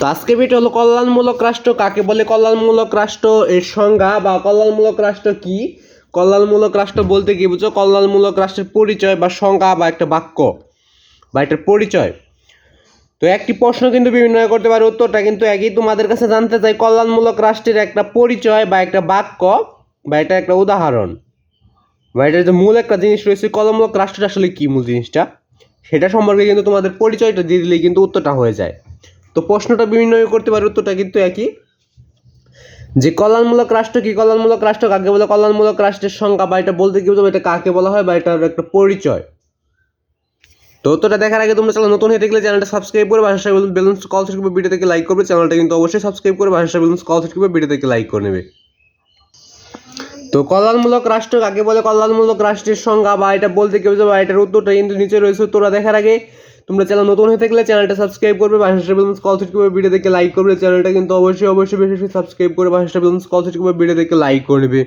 তো আজকে ভিডিও হলো কল্যাণমূলক রাষ্ট্র, কাকে বলে কল্যাণমূলক রাষ্ট্র, এর সংজ্ঞা বা কল্যাণমূলক রাষ্ট্র কি? কল্যাণমূলক রাষ্ট্র বলতে কি বুঝো? কল্যাণমূলক রাষ্ট্রের পরিচয় বা সংজ্ঞা বা একটা বাক্য বা একটা পরিচয়। তো একটি প্রশ্ন কিন্তু বিভিন্ন করতে পারে, উত্তরটা কিন্তু একই। তোমাদের কাছে জানতে চাই, কল্যাণমূলক রাষ্ট্রের একটা পরিচয় বা একটা বাক্য বা এটা একটা উদাহরণ। বা এটার যে মূল একটা জিনিস রয়েছে, কল্যাণমূলক রাষ্ট্রটা আসলে কি মূল জিনিসটা? সেটা সম্পর্কে কিন্তু তোমাদের পরিচয়টা দিয়ে দিলেই কিন্তু উত্তরটা হয়ে যায়। তো প্রশ্নটা বিভিন্ন করতে পারে উত্তরটা কিন্তু একই যে কল্যাণমূলক রাষ্ট্র কি কল্যাণমূলক রাষ্ট্র কাকে বলে কল্যাণমূলক রাষ্ট্রের সংখ্যা বা এটা বলতে কি বোঝাবে এটা কাকে বলা হয় বা এটার একটা পরিচয় তো উত্তরটা দেখার আগে তোমরা চ্যানেল নতুন হয়ে গেলে চ্যানেলটা সাবস্ক্রাইব করে ভাষা বেলুন কল সেট করবে ভিডিও থেকে লাইক করবে চ্যানেলটা কিন্তু অবশ্যই সাবস্ক্রাইব করে ভাষা বেলুন্স কল সেট করবে ভিডিও থেকে লাইক করে নেবে তো কল্যাণমূলক রাষ্ট্র কাকে বলে? কল্যাণমূলক রাষ্ট্রের সংজ্ঞা বা এটা বলতে কেউ বা এটার উত্তরটা কিন্তু নিচে রয়েছে, তোরা দেখার আগে। তোমরা চ্যানেল নতুন হয়ে থাকলে চ্যানেলটা সাবস্ক্রাইব করবে ভাষা বেলুন্স কল থেকে ভিডিও থেকে লাইক করবে। চ্যানেলটা কিন্তু অবশ্যই অবশ্যই বেশি বেশি সাবস্ক্রাইব করে ভাষা বেলুন্স কল থেকে ভিডিও থেকে লাইক করবে।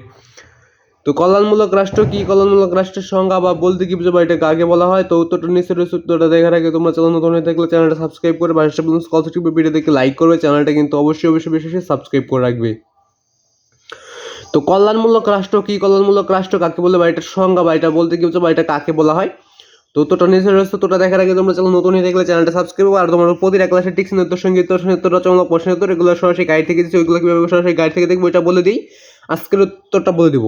তো কল্যাণমূলক রাষ্ট্র কি? কল্যাণমূলক রাষ্ট্রের সংজ্ঞা বা বলতে কি বুঝো বা এটা কাকে বলা হয়? তো উত্তরটা নিচে রয়েছে, উত্তরটা দেখার আগে তোমরা চ্যানেল নতুন হয়ে থাকলে চ্যানেলটা সাবস্ক্রাইব করে ভাষা বেলুন্স কল থেকে ভিডিও থেকে লাইক করবে। চ্যানেলটা কিন্তু অবশ্যই অবশ্যই বেশি বেশি সাবস্ক্রাইব করে রাখবে। তো কল্যাণমূলক রাষ্ট্র কি? কল্যাণমূলক রাষ্ট্র কাকে বলে? বা এটার সংজ্ঞা বা এটা বলতে কি হচ্ছে বা এটা কাকে বলা হয়? তো তোটা নিচে রয়েছে তোটা দেখার আগে তোমরা চ্যানেল নতুন হয়ে থাকলে চ্যানেলটা সাবস্ক্রাইব আর তোমার প্রতি প্রতিটা ক্লাসের টিক্স উত্তর সংগীত উত্তর রচনামূলক প্রশ্ন উত্তর, এগুলো সরাসরি গাইড থেকে দিচ্ছি ওইগুলো কীভাবে সরাসরি গাইড থেকে দেখব এটা বলে দিই। আজকের উত্তরটা বলে দিব।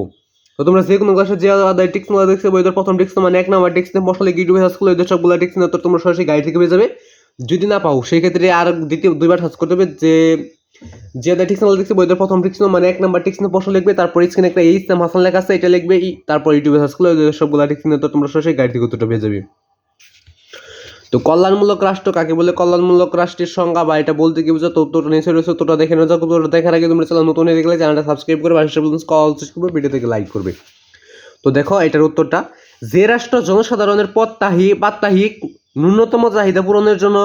তো তোমরা যে কোনো ক্লাসে যে আদায় টিক্সগুলো দেখছ বইদের প্রথম টিক্স মানে এক নাম্বার টিক্স বসলে ইউটিউবে সার্চ করলে সবগুলো টিক্স উত্তর তোমরা সরাসরি গাইড থেকে পেয়ে যাবে। যদি না পাও, সেই ক্ষেত্রে আর দ্বিতীয় দুইবার সার্চ করতে হবে যে যে আদায় টিক্স দেখছে বইদের প্রথম টিক্স মানে এক নাম্বার টিক্স প্রশ্ন লিখবে, তারপর স্ক্রিনে একটা এইচ নাম হাসান লেখা আছে, এটা লিখবে তারপর ইউটিউবে সার্চ করলে সবগুলো টিক্স উত্তর তোমরা সরাসরি গাইড থেকে উত্তরটা পেয়ে যাবে। তো কল্যাণমূলক রাষ্ট্র কাকে বলে? কল্যাণমূলক রাষ্ট্রের সংজ্ঞা বা এটা বলতে কি বুঝো তো উত্তরটা নিচে রয়েছে, উত্তরটা দেখে নেওয়া যাক, উত্তরটা দেখার আগে তোমরা চ্যানেল নতুন হয়ে দেখলে চ্যানেলটা সাবস্ক্রাইব করে ভাষা বলুন কল করবে ভিডিও থেকে লাইক করবে। তো দেখো, এটার উত্তরটা, যে রাষ্ট্র জনসাধারণের পত্তাহি প্রাত্যহিক ন্যূনতম চাহিদা পূরণের জন্য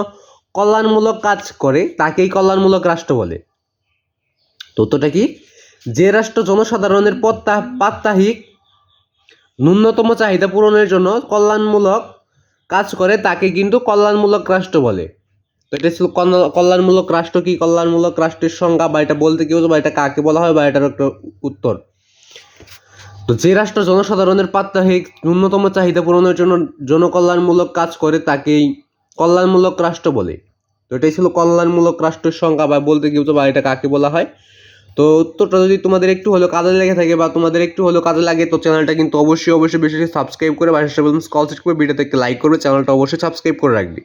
কল্যাণমূলক কাজ করে, তাকেই কল্যাণমূলক রাষ্ট্র বলে। তো উত্তরটা কি? যে রাষ্ট্র জনসাধারণের পত্তা প্রাত্যহিক ন্যূনতম চাহিদা পূরণের জন্য কল্যাণমূলক কাজ করে, তাকে কিন্তু কল্যাণমূলক রাষ্ট্র বলে। তো এটা ছিল কল্যাণ- কল্যাণমূলক রাষ্ট্র কি? কল্যাণমূলক রাষ্ট্রের সংজ্ঞা বা এটা বলতে কি বোঝো বা এটা কাকে বলা হয় বা এটার একটা উত্তর। তো যে রাষ্ট্র জনসাধারণের প্রাত্যহিক ন্যূনতম চাহিদা পূরণের জন্য জনকল্যাণমূলক কাজ করে, তাকেই কল্যাণমূলক রাষ্ট্র বলে। তো এটাই ছিল কল্যাণমূলক রাষ্ট্রের সংজ্ঞা বা বলতে বোঝো বা এটা কাকে বলা হয়? তো উত্তরটা যদি তোমাদের একটু হলেও কাজে লেগে থাকে বা তোমাদের একটু হলেও কাজে লাগে, তো চ্যানেলটা কিন্তু অবশ্যই অবশ্যই বেশি সাবস্ক্রাইব করে বা সাবস্ক্রাইব করে ভিডিওতে একটা লাইক করবে চ্যানেলটা অবশ্যই সাবস্ক্রাইব করে রাখবে।